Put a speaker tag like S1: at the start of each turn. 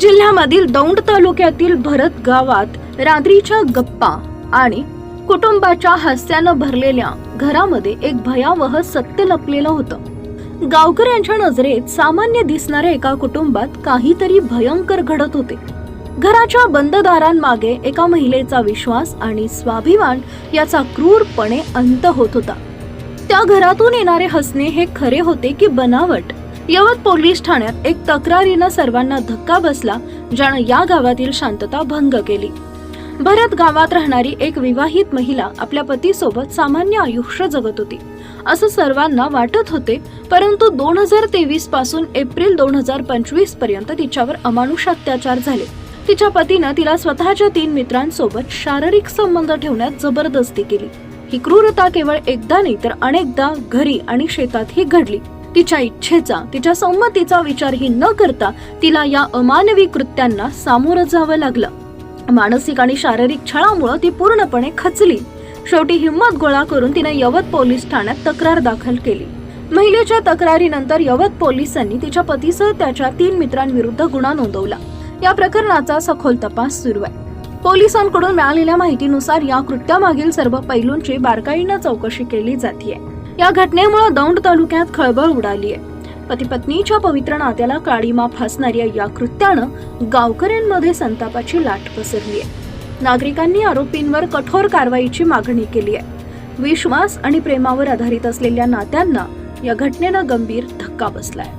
S1: जिल्ह्यामधील दौंड तालुक्यातील भरत गावात रात्रीच्या गप्पा आणि कुटुंबाच्या हास्यानं भरलेल्या घरामध्ये एक भयावह सत्य लपलेलं होतं. गावकऱ्यांच्या नजरेत सामान्य दिसणाऱ्या एका कुटुंबात काहीतरी भयंकर घडत होते. घराच्या बंद दारांमागे एका महिलेचा विश्वास आणि स्वाभिमान याचा क्रूरपणे अंत होत होता. त्या घरातून येणारे हसणे हे खरे होते की बनावट? यवत पोलीस ठाण्यात एक तक्रारीनं सर्वांना धक्का बसला ज्यानं या गावातील शांतता भंग केली. भरत गावात राहणारी एक विवाहित महिला आपल्या पतीसोबत सामान्य आयुष्य जगत होती. असं सर्वांना वाटत होते परंतु दोन हजार तेवीसपासून एप्रिल दोन हजार पंचवीसपर्यंत तिच्यावर अमानुष अत्याचार झाले. तिच्या पतीनं तिला स्वतःच्या तीन मित्रांसोबत शारीरिक संबंध ठेवण्यात जबरदस्ती केली. ही क्रूरता केवळ एकदा नाही तर अनेकदा घरी आणि शेतातही घडली. तिच्या इच्छेचा तिच्या संमतीचा विचारही न करता तिला या अमानवी कृत्यांना सामोरं जावं लागलं. मानसिक आणि शारीरिक छळामुळं ती पूर्णपणे खचली. शेवटी हिंमत गोळा करून तिने यवत पोलीस ठाण्यात तक्रार दाखल केली. महिलेच्या तक्रारीनंतर यवत पोलिसांनी तिच्या पतीसह त्याच्या तीन मित्रांविरुद्ध गुन्हा नोंदवला. या प्रकरणाचा सखोल तपास सुरू आहे. पोलिसांकडून मिळालेल्या माहितीनुसार या कृत्यामागील सर्व पैलूंची बारकाईनं चौकशी केली जाते या घटनेमुळे दौंड तालुक्यात खळबळ उडाली आहे. पती पत्नीच्या पवित्र नात्याला काळीमा फासणाऱ्या या कृत्यानं गावकऱ्यांमध्ये संतापाची लाट पसरली आहे. नागरिकांनी आरोपींवर कठोर कारवाईची मागणी केली आहे. विश्वास आणि प्रेमावर आधारित असलेल्या नात्यांना या घटनेनं गंभीर धक्का बसलाय.